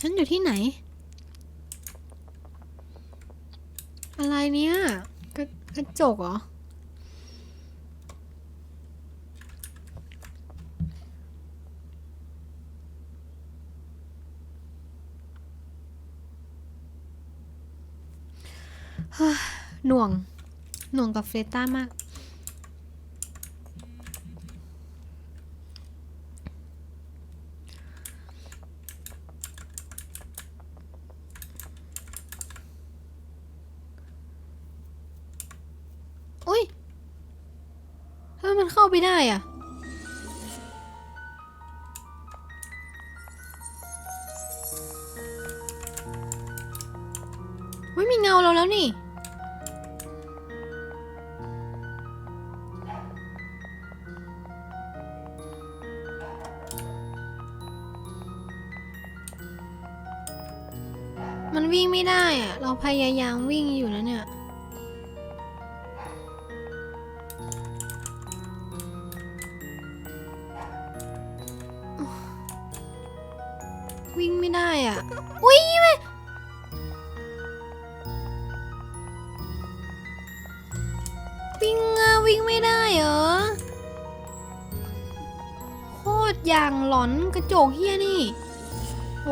ฉันอยู่ที่ไหน อะไรเนี่ย กระกระจกเหรอ หน่วง หน่วงกับเฟรต้ามาก ไม่มีเงาเราแล้วนี่ มันวิ่งไม่ได้อะเราพยายามวิ่งอยู่นะเนี่ย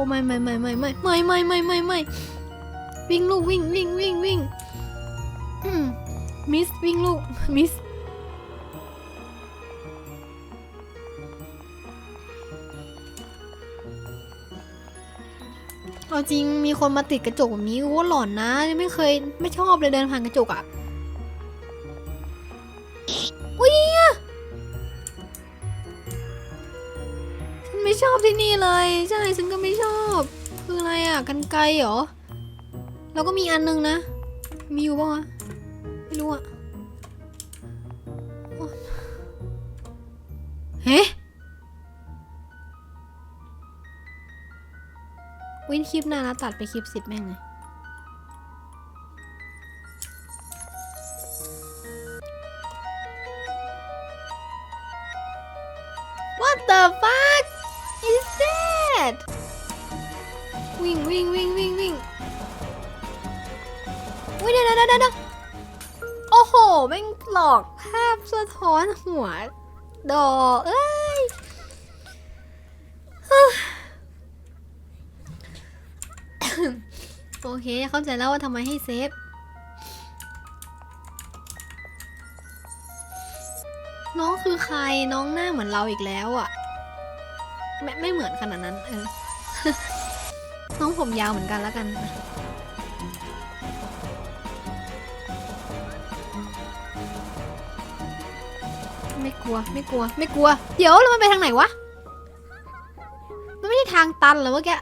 ไม่ไม่ไม่ไม่ไม่ไม่ไม่ไม่ไม่ไม่วิ่งลูกวิ่งวิ่งวิ่งวิ่งอืมมิสวิ่งลูกมิสเอาจริงมีคนมาติดกระจกแบบนี้โอ้หลอนนะไม่เคยไม่ชอบเลยเดินผ่านกระจกอะอุ้ ที่นี่เลย ใช่ฉันก็ไม่ชอบ คืออะไรอะกันไกลเหรอ แล้วก็มีอันนึงนะ มีอยู่ปะวะไม่รู้อะเฮ้วินคลิปนานแล้วตัดไปคลิปสิบแม่งเลย เดี๋ยวเดี๋ยวเดี๋ยวเดี๋ยวโอ้โหแม่งหลอกภาพสะท้อนหัว ดอเอ้ยโอเค เข้าใจแล้วว่าทำไมให้เซฟน้องคือใครน้องหน้าเหมือนเราอีกแล้วอะ่ะไม่ไม่เหมือนขนาดนั้น เออ น้องผมยาวเหมือนกันแล้วกัน ไม่กลัวไม่กลัว ไม่กลัว เดี๋ยวแล้วมันไปทางไหนวะ มันไม่ใช่ทางตันเหรอเมื่อกี้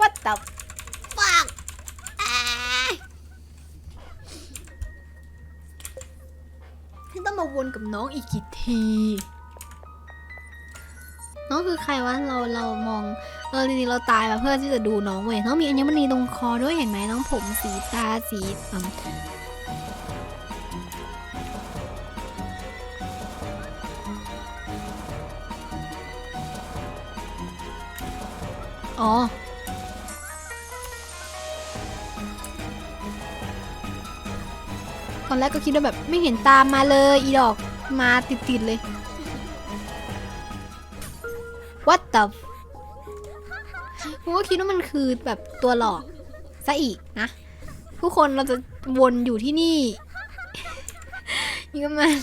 What the fuck ฉันต้องมาวนกับน้องอีกกี่ทีน้องคือใครวะเราเรามองเออจริงๆเราตายมาเพื่อที่จะดูน้องเว้ยน้องมีอัญมณีตรงคอด้วยเห็นไหมน้องผมสีตาสี อ๋อ ตอนแรกก็คิดว่าแบบไม่เห็นตามมาเลยอีดอกมาติดๆเลย What the ผมก็คิดว่ามันคือแบบตัวหลอกซะอีกนะ ทุกคนเราจะวนอยู่ที่นี่อีกประมาณ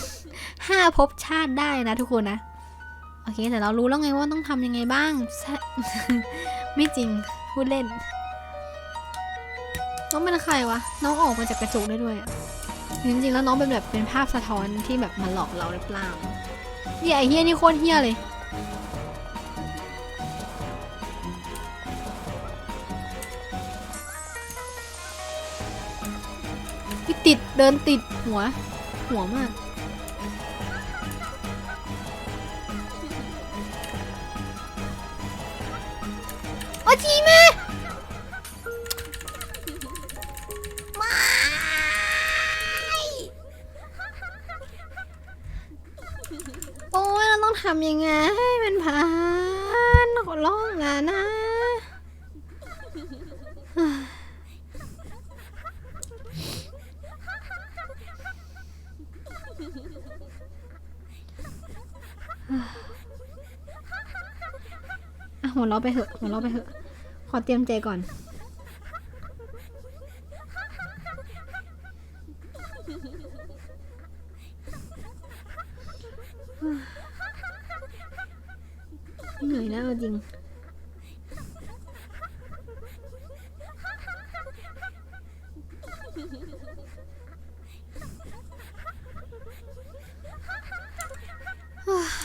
ห้าภพชาติได้นะทุกคนนะ โอเค แต่เรารู้แล้วไงว่าต้องทำยังไงบ้าง ไม่จริงพูดเล่น น้องเป็นใครวะ น้องออกมาจากกระจกได้ด้วยอะจริงๆแล้วน้องเป็นแบบเป็นภาพสะท้อนที่แบบมาหลอกเราหรือเปล่าเนี่ยไอเฮียนี่โคตรเฮียเลย ติดเดินติดหัว หัวมาก โอ้ทีแม่ไม่โอ้ยเราต้องทำยังไงให้มันผ่านโขอร้องนะนะ อะหัวเราะไปเถอะหัวเราะไปเถอะ ขอเตรียมใจก่อน เหนื่อยนะเอาจริงช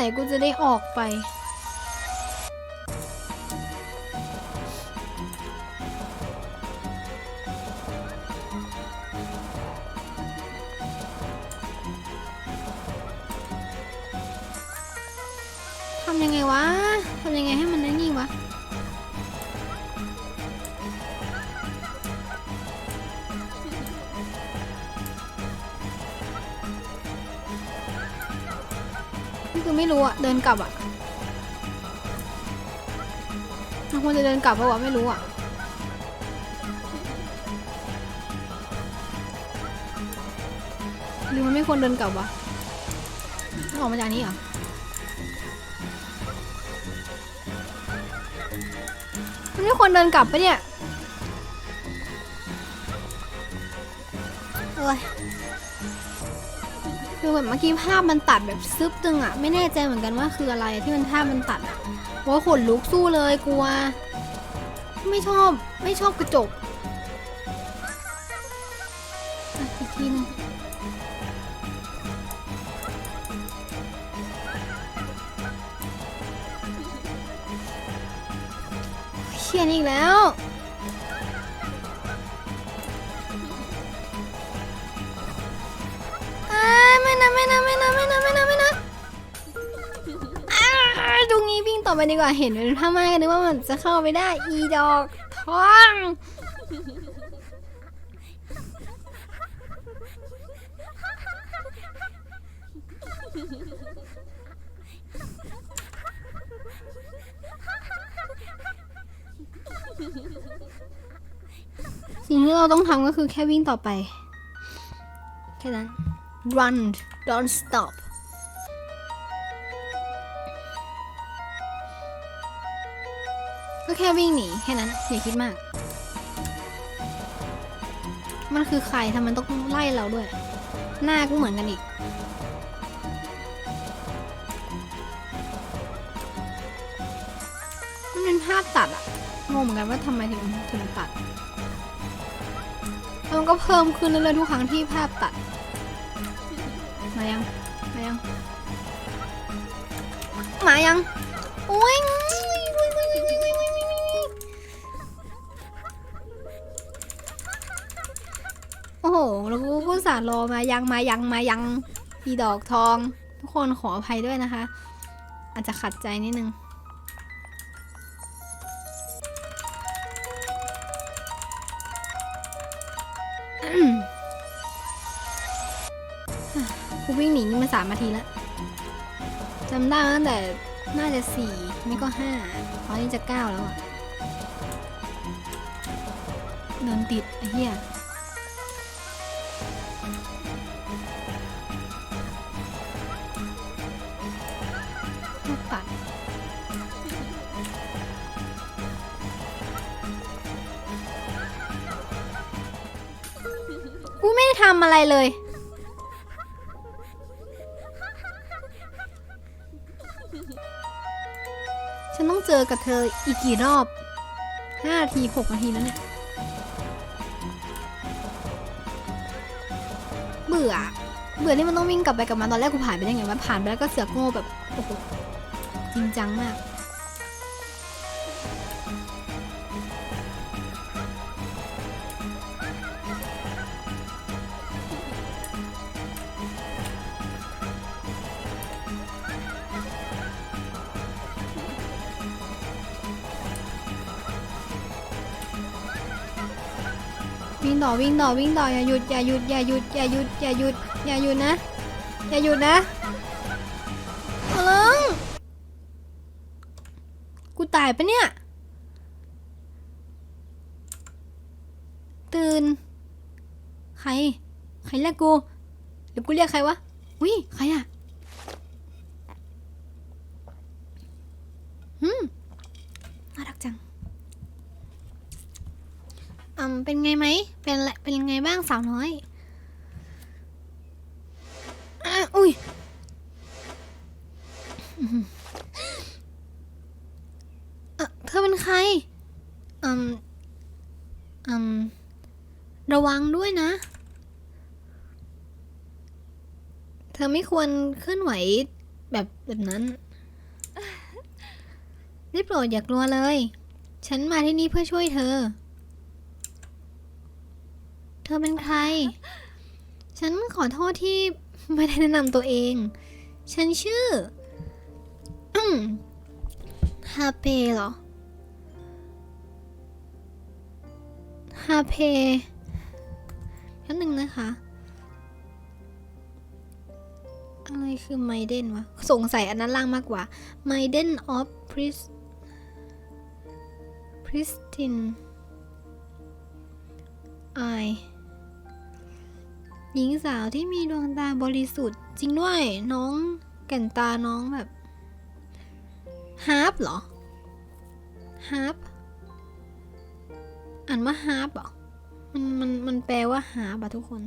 ไหนกูจะได้ออกไป คือไม่รู้อะเดินกลับอะเราควรจะเดินกลับเพราะว่าไม่รู้อะหรือมันไม่ควรเดินกลับวะต้องออกมาจากนี้เหรอมันไม่ควรเดินกลับปะเนี่ย คือแบบเมื่อกี้ภาพมันตัดแบบซึบตึงอะไม่แน่ใจเหมือนกันว่าคืออะไรที่มันภาพมันตัดอะว่าขนลุกสู้เลยกลัว ไม่ชอบไม่ชอบกระจกอีกทีหนึงเขียนอีกแล้ว ไม่นะไม่นะไม่นะไม่นะไม่นะตรงนี้วิ่งต่อไปดีกว่าเห็นเป็นผ้าม่านก็นึกว่ามันจะเข้าไปได้ อีดอกทองสิ่งที่เราต้องทำก็คือแค่วิ่งต่อไป แค่นั้น run don't stop ก็แค่วิ่งหนีแค่นั้นอย่าคิดมาก มันคือใครทำไมต้องไล่เราด้วย หน้าก็เหมือนกันอีก มันเป็นภาพตัดอะงงเหมือนกันว่าทำไมถึงถึงตัดแล้วมันก็เพิ่มขึ้นเรื่อยๆทุกครั้งที่ภาพตัด มายัง มายัง มายังโอ้ยโอ้โหแล้วกูก็อุตสาห์รอมายังมายังมายังอีดอกทอง ทุกคนขออภัยด้วยนะคะ อาจจะขัดใจนิดนึง กูวิ่งหนีนี่มาสามนาทีแล้วจำได้ตั้งแต่น่าจะสี่ไม่ก็ห้าตอนนี้จะเก้าแล้วอะเดินติดไอ้เหี้ยลูกตัดกูไม่ได้ทำอะไรเลย กับเธออีกกี่รอบห้านาทีหกนาทีแล้วเนี่ย เบื่อ เบื่อที่มันต้องวิ่งกลับไปกลับมาตอนแรกกูผ่านไปได้ไงวะผ่านไปแล้วก็เสือกโง่แบบ โอ้โห จริงจังมาก ต่อวิ่งต่อวิ่งต่ออย่าหยุดอย่าหยุดอย่าหยุดอย่าหยุดอย่าหยุดอย่าหยุดนะอย่าหยุดนะขอร้องกูตายปะเนี่ย ตื่น ใคร ใครเรียกกูเดี๋ยวกูเรียกใครวะวิใครอะหืมน่ารักจัง อืมเป็นไงไหม เป็นไรเป็นไงบ้างสาวน้อยอะอุ้ยเอ่อเธอเป็นใคร อืม อืม ระวังด้วยนะ เธอไม่ควรเคลื่อนไหวแบบแบบนั้น ได้โปรดอย่ากลัวเลย ฉันมาที่นี่เพื่อช่วยเธอ ธอเป็นใคร ฉันขอโทษที่ไม่ได้แนะนำตัวเอง ฉันชื่อฮาเปเหรอฮาเพนั่หนึ่งนะคะ อะไรคือไมเดนวะ สงสัยอันนั้นล่างมากกว่าไมเดนออฟพริสพริสตินไอ หญิงสาวที่มีดวงตาบริสุทธิ์ จริงด้วย น้องแก่นตาน้องแบบฮาร์ปเหรอฮาร์ปอ่านว่าฮาร์ปเหรอมันมันมันแปลว่าฮาร์ปอะทุกคน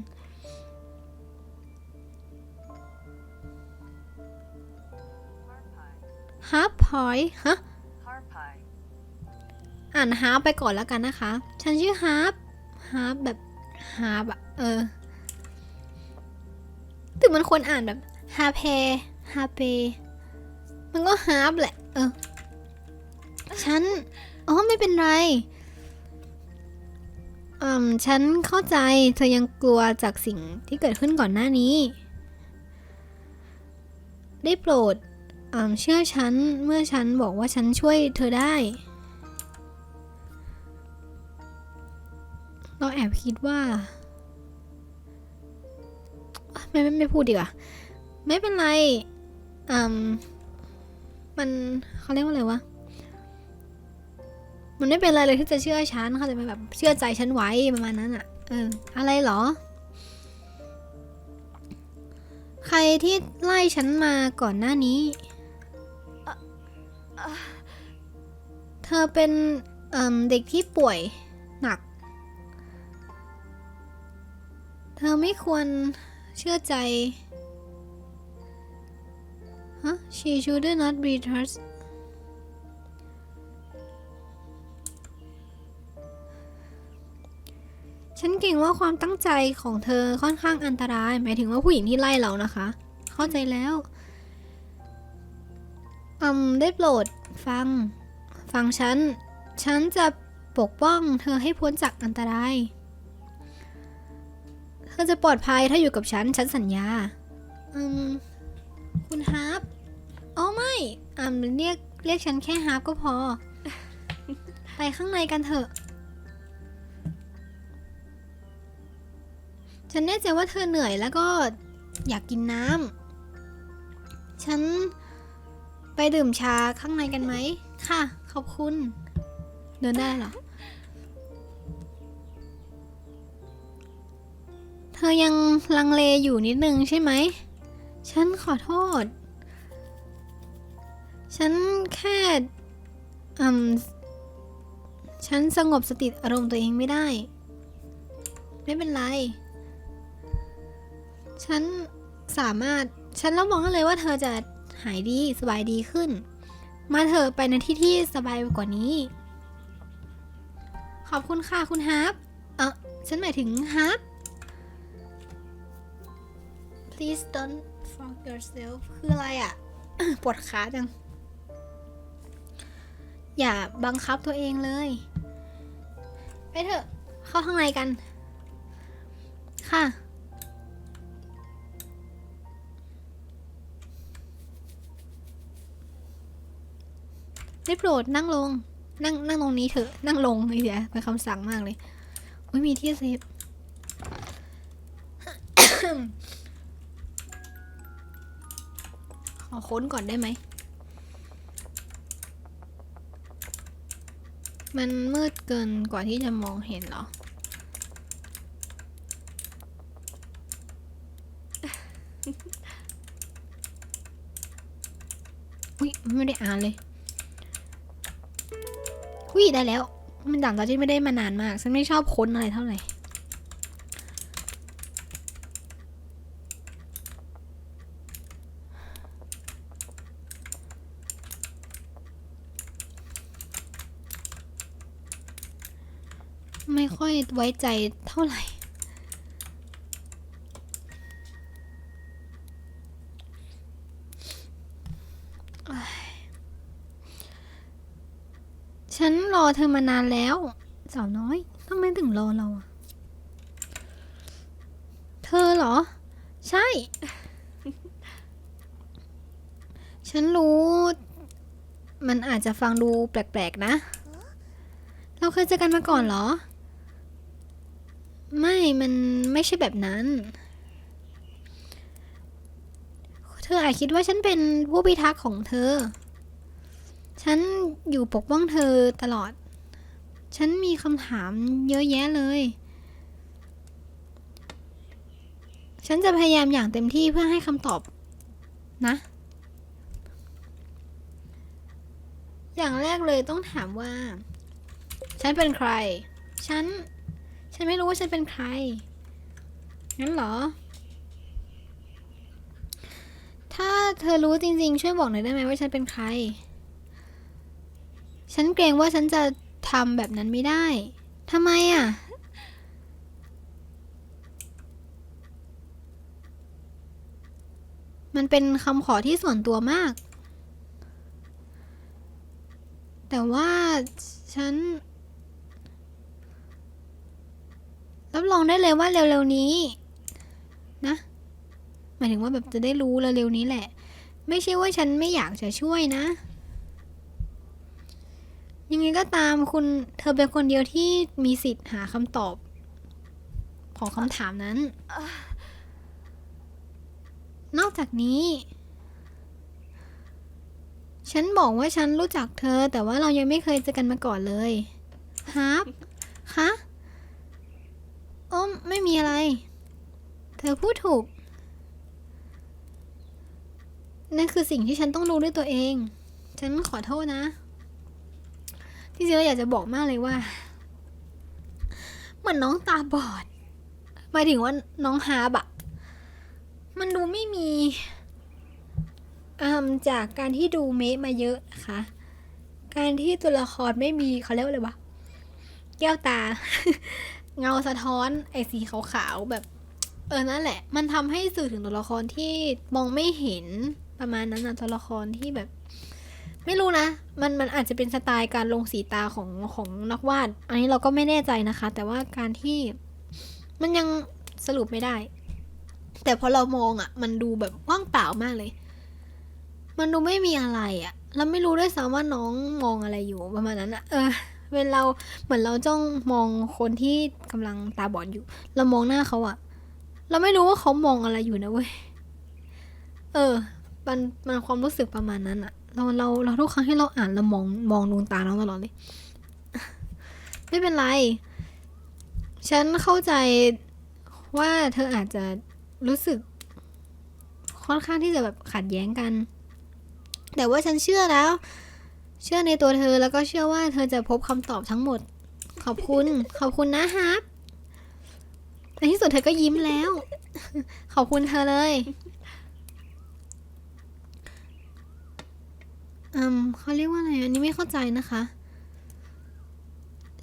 ฮาร์ปพอยฮะอ่านฮาร์ปไปก่อนแล้วกันนะคะ ฉันชื่อฮาร์ปฮาร์ปแบบฮาร์ปอะเออ ถึงมันควรอ่านแบบฮาเพฮาเป มันก็ฮาร์ปแหละ เออ ฉัน อ๋อ ไม่เป็นไร อืม ฉันเข้าใจ เธอยังกลัวจากสิ่งที่เกิดขึ้นก่อนหน้านี้ ได้โปรด อืม เชื่อฉัน เมื่อฉันบอกว่าฉันช่วยเธอได้ เราแอบคิดว่า ไม่ไม่ไม่พูดดีกว่า ไม่เป็นไรอืมมันเขาเรียกว่าอะไรวะ มันไม่เป็นไรเลยที่จะเชื่อฉันเขาจะแบบเชื่อใจฉันไว้ประมาณนั้นอะเออ อะไรเหรอ ใครที่ไล่ฉันมาก่อนหน้านี้ เธอเป็นเเด็กที่ป่วยหนัก เธอไม่ควร ชื่อใจ ฮะ she should not be trust ฉันเก่งว่าความตั้งใจของเธอค่อนข้างอันตราย หมายถึงว่าผู้หญิงที่ไล่เรานะคะ เข้าใจแล้วอืมได้โปรดฟัง ฟังฉัน ฉันจะปกป้องเธอให้พ้นจากอันตราย เธอจะปลอดภัยถ้าอยู่กับฉัน ฉันสัญญา อืม คุณฮาร์ปอ๋อไม่อ่าเรียกเรียกฉันแค่ฮาร์ปก็พอ ไปข้างในกันเถอะ ฉันแน่ใจว่าเธอเหนื่อยแล้วก็อยากกินน้ำ ฉันไปดื่มชาข้างในกันไหม ค่ะ ขอบคุณ เดินได้เหรอ ธอยังลังเลอยู่นิดนึงใช่ไหม ฉันขอโทษ ฉันแค่อืมฉันสงบสติอารมณ์ตัวเองไม่ได้ ไม่เป็นไร ฉันสามารถ ฉันรับรองได้เลยว่าเธอจะหายดีสบายดีขึ้น มาเถอะไปในที่ที่สบายกว่านี้ ขอบคุณค่ะคุณฮาร์ปเออฉันหมายถึงฮาร์ป please don't fuck yourself คืออะไรอะ่ะ ปวดขาจัง อย่าบังคับตัวเองเลย ไปเถอะ เข้าข้างในกัน ค่ะ ได้โปรดนั่งลง นั่งนั่งตรงนี้เถอะ นั่งลงเลยเดียวเป็นคำสั่งมากเลย อุ้ยมีที่เซฟ ขอค้นก่อนได้ไหม มันมืดเกินกว่าที่จะมองเห็นเหรอ อุ้ยไม่ได้อ่านเลยอุ้ยได้แล้ว มันด่านตอนที่ไม่ได้มานานมาก ฉันไม่ชอบค้นอะไรเท่าไหร่ ไม่ค่อย ไว้ใจเท่าไหร่ฉันรอเธอมานานแล้วสาวน้อยทำไมถึงรอเราอะเธอเหรอ ใช่ ฉันรู้ มันอาจจะฟังดูแปลกๆนะ เราเคยเจอกันมาก่อนเหรอ ไม่มันไม่ใช่แบบนั้น เธออาจคิดว่าฉันเป็นผู้พิทักษ์ของเธอ ฉันอยู่ปกป้องเธอตลอด ฉันมีคำถามเยอะแยะเลย ฉันจะพยายามอย่างเต็มที่เพื่อให้คำตอบ นะ อย่างแรกเลยต้องถามว่า ฉันเป็นใคร ฉัน ฉันไม่รู้ว่าฉันเป็นใคร งั้นเหรอ ถ้าเธอรู้จริง ๆ ช่วยบอกหน่อยได้ไหมว่าฉันเป็นใคร ฉันเกรงว่าฉันจะทำแบบนั้นไม่ได้ทำไมอะ มันเป็นคำขอที่ส่วนตัวมาก แต่ว่าฉัน รับรองได้เลยว่าเร็วๆนี้ นะหมายถึงว่าแบบจะได้รู้เร็วๆนี้แหละ ไม่ใช่ว่าฉันไม่อยากจะช่วยนะ ยังไงก็ตามคุณเธอเป็นคนเดียวที่มีสิทธิ์หาคำตอบ ของคำถามนั้น นอกจากนี้ ฉันบอกว่าฉันรู้จักเธอ แต่ว่าเรายังไม่เคยเจอกันมาก่อนเลยฮะคะ โอ้ไม่มีอะไร เธอพูดถูก นั่นคือสิ่งที่ฉันต้องรู้ด้วยตัวเอง ฉันขอโทษนะ ที่จริงเราอยากจะบอกมากเลยว่าเหมือนน้องตาบอด หมายถึงว่าน้องฮาบะ มันดูไม่มีอืมจากการที่ดูเมะมาเยอะนะคะ การที่ตัวละครไม่มีเขาเรียกว่าอะไรวะ แก้วตา เงาสะท้อนไอ้สีขาวๆแบบเออนั่นแหละ มันทำให้สื่อถึงตัวละครที่มองไม่เห็นประมาณนั้นนะตัวละครที่แบบ ไม่รู้นะ มันมันอาจจะเป็นสไตล์การลงสีตาของของนักวาด อันนี้เราก็ไม่แน่ใจนะคะ แต่ว่าการที่มันยังสรุปไม่ได้ แต่พอเรามองอะ่ะ มันดูแบบว่างเปล่ามากเลย มันดูไม่มีอะไรอะ่ะ เราไม่รู้ด้วยซ้ำว่าน้องมองอะไรอยู่ประมาณนั้นอะ่ะ เออ เวลาเราเหมือนเราจ้องมองคนที่กำลังตาบอดอยู่ เรามองหน้าเขาอะเราไม่รู้ว่าเขามองอะไรอยู่นะเว้ย เออ มันมันความรู้สึกประมาณนั้นอะเราเราเราทุกครั้งที่เราอ่านเรามองมองดวงตาน้องตลอดเลย ไม่เป็นไร ฉันเข้าใจว่าเธออาจจะรู้สึก ค่อนข้างที่จะแบบขัดแย้งกัน แต่ว่าฉันเชื่อแล้ว เชื่อในตัวเธอแล้วก็เชื่อว่าเธอจะพบคำตอบทั้งหมด ขอบคุณ ขอบคุณนะฮับในที่สุดเธอก็ยิ้มแล้ว ขอบคุณเธอเลยอืมเขาเรียกว่าอะไรอันนี้ไม่เข้าใจนะคะ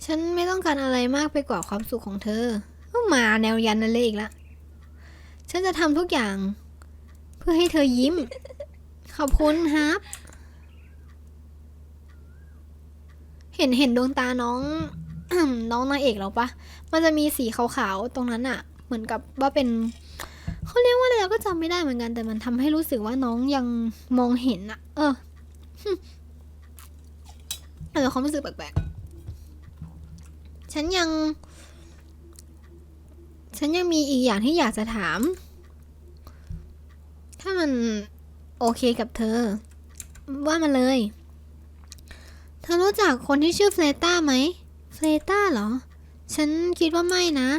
ฉันไม่ต้องการอะไรมากไปกว่าความสุขของเธอก็มาแนวยันนั่นเลยอีกละฉันจะทำทุกอย่าง เพื่อให้เธอยิ้ม ขอบคุณฮับ เห็นเห็นดวงตาน้องน้องนางเอกเราปะมันจะมีสีขาวๆ ตรงนั้นอะเหมือนกับว่าเป็นเขาเรียกว่าอะไรเราก็จำไม่ได้เหมือนกันแต่มันทำให้รู้สึกว่าน้องยังมองเห็นอะเอออาจจะความรู้สึกแปลกๆ ฉันยัง ฉันยังมีอีกอย่างที่อยากจะถาม ถ้ามันโอเคกับเธอ ว่ามาเลย ธอรู้จักคนที่ชื่อเฟลต้าไหม เฟลต้าเหรอ ฉันคิดว่าไม่นะ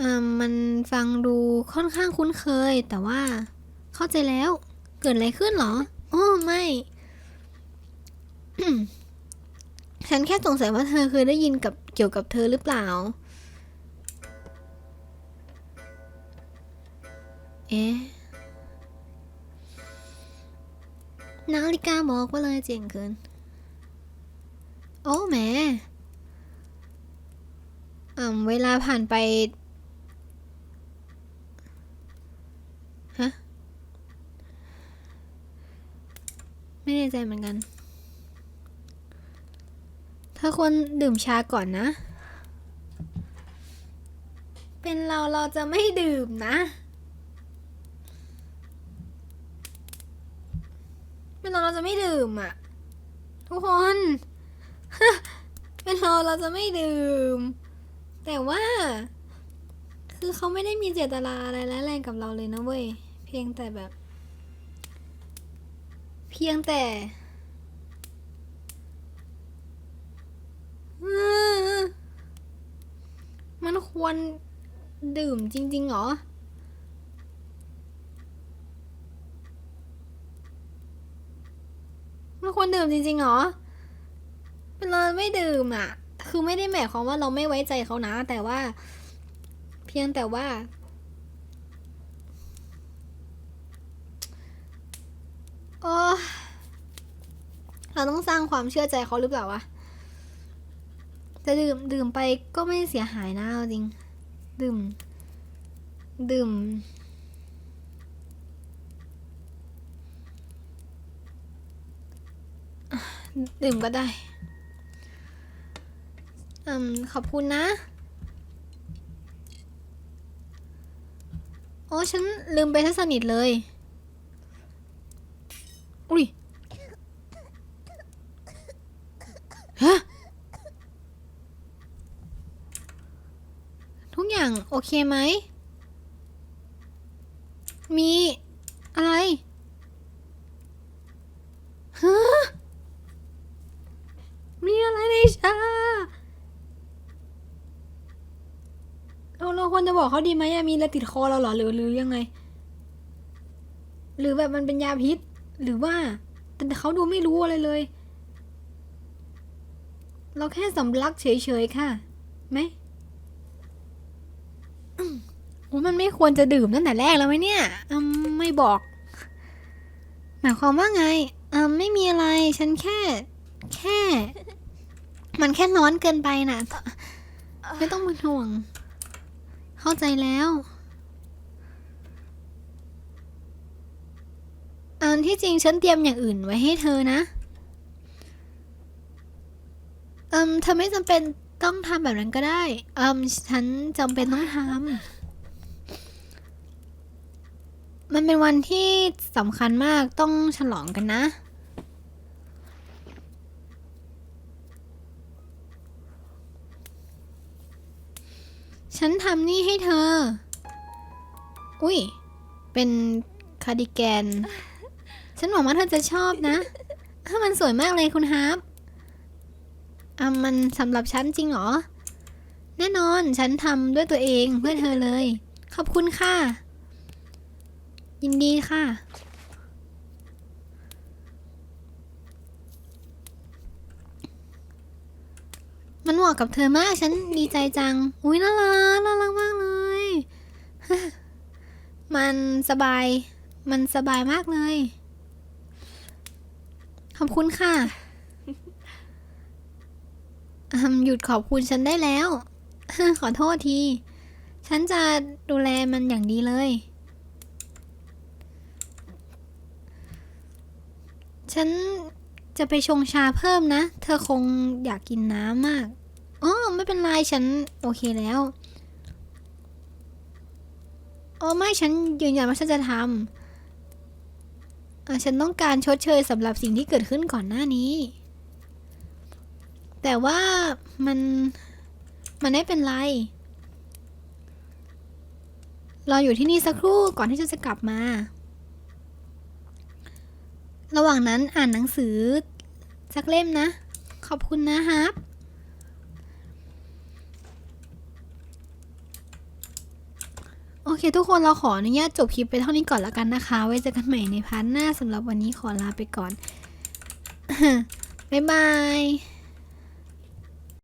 อ่ามันฟังดูค่อนข้างคุ้นเคย แต่ว่าเข้าใจแล้ว เกิดอะไรขึ้นเหรอโอ้ไม่ ฉันแค่สงสัยว่าเธอเคยได้ยินกับเกี่ยวกับเธอหรือเปล่า เอ๊ะ นาฬิกาบอกว่าเลยเจียงเกินโอ้แหมอ่าเวลาผ่านไป ฮะ ไม่แน่ใจเหมือนกันเธอควรดื่มชาก่อนนะ เป็นเราเราจะไม่ดื่มนะ เป็นเราเราจะไม่ดื่มอะ ทุกคน เป็นเราเราจะไม่ดื่ม แต่ว่า คือเขาไม่ได้มีเจตนาอะไรร้ายแรงกับเราเลยนะเว้ย เพียงแต่แบบ เพียงแต่มันควรดื่มจริงๆเหรอ นดื่มจริงๆเหรอเป็นเราไม่ดื่มอะ คือไม่ได้หมายความว่าเราไม่ไว้ใจเขานะ แต่ว่า เพียงแต่ว่า โอ้เราต้องสร้างความเชื่อใจเขาหรือเปล่าวะ จะดื่มดื่มไปก็ไม่เสียหายนะจริง ดื่ม ดื่ม ดื่มก็ได้อืมขอบคุณนะ โอ้ฉันลืมไปทัสนิทเลย อุ้ยฮะทุกอย่างโอเคไหม มีอะไร ฮะ มีอะไรในชาเราเราควรจะ บอกเขาดีไหมมีอะไรติดคอเราเหรอหรือหรือยังไง หรือแบบมันเป็นยาพิษ หรือว่า แต่เขาดูไม่รู้อะไรเลย เราแค่สำลักเฉยๆค่ะไหมอืมโอ้มันไม่ควรจะดื่มตั้งแต่แรกแล้วไหมเนี่ยอืมไม่บอก หมายความว่าไงอืมไม่มีอะไร ฉันแค่ แค่ มันแค่ร้อนเกินไปน่ะไม่ต้องเป็นห่วง เข้าใจแล้ว อันที่จริงฉันเตรียมอย่างอื่นไว้ให้เธอนะอืมเธอไม่จำเป็นต้องทำแบบนั้นก็ได้อืมฉันจำเป็นต้องทำมันเป็นวันที่สำคัญมากต้องฉลองกันนะ ฉันทำนี่ให้เธอ อุ้ย เป็นคาร์ดิแกน ฉันหวังว่าเธอจะชอบนะ ถ้ามันสวยมากเลยคุณฮาร์ปอะมันสำหรับฉันจริงเหรอ แน่นอนฉันทำด้วยตัวเองเพื่อเธอเลย ขอบคุณค่ะ ยินดีค่ะ มันเหมาะกับเธอมาก ฉันดีใจจัง อุ้ยน่ารักน่ารักมากเลย มันสบาย มันสบายมากเลย ขอบคุณค่ะ หยุดขอบคุณฉันได้แล้ว ขอโทษที ฉันจะดูแลมันอย่างดีเลย ฉัน จะไปชงชาเพิ่มนะ เธอคงอยากกินน้ำมากอ๋อไม่เป็นไรฉันโอเคแล้วอ๋อไม่ฉันยืนยันว่าฉันจะทำฉันต้องการชดเชยสำหรับสิ่งที่เกิดขึ้นก่อนหน้านี้ แต่ว่ามันมันไม่เป็นไรรออยู่ที่นี่สักครู่ก่อนที่จะจะกลับมา ระหว่างนั้นอ่านหนังสือสักเล่มนะ ขอบคุณนะครับ โอเคทุกคนเราขออนุญาตจบคลิปไปเท่านี้ก่อนละกันนะคะ ไว้เจอกันใหม่ในพาร์ทหน้าสำหรับวันนี้ขอลาไปก่อน บ๊ายบาย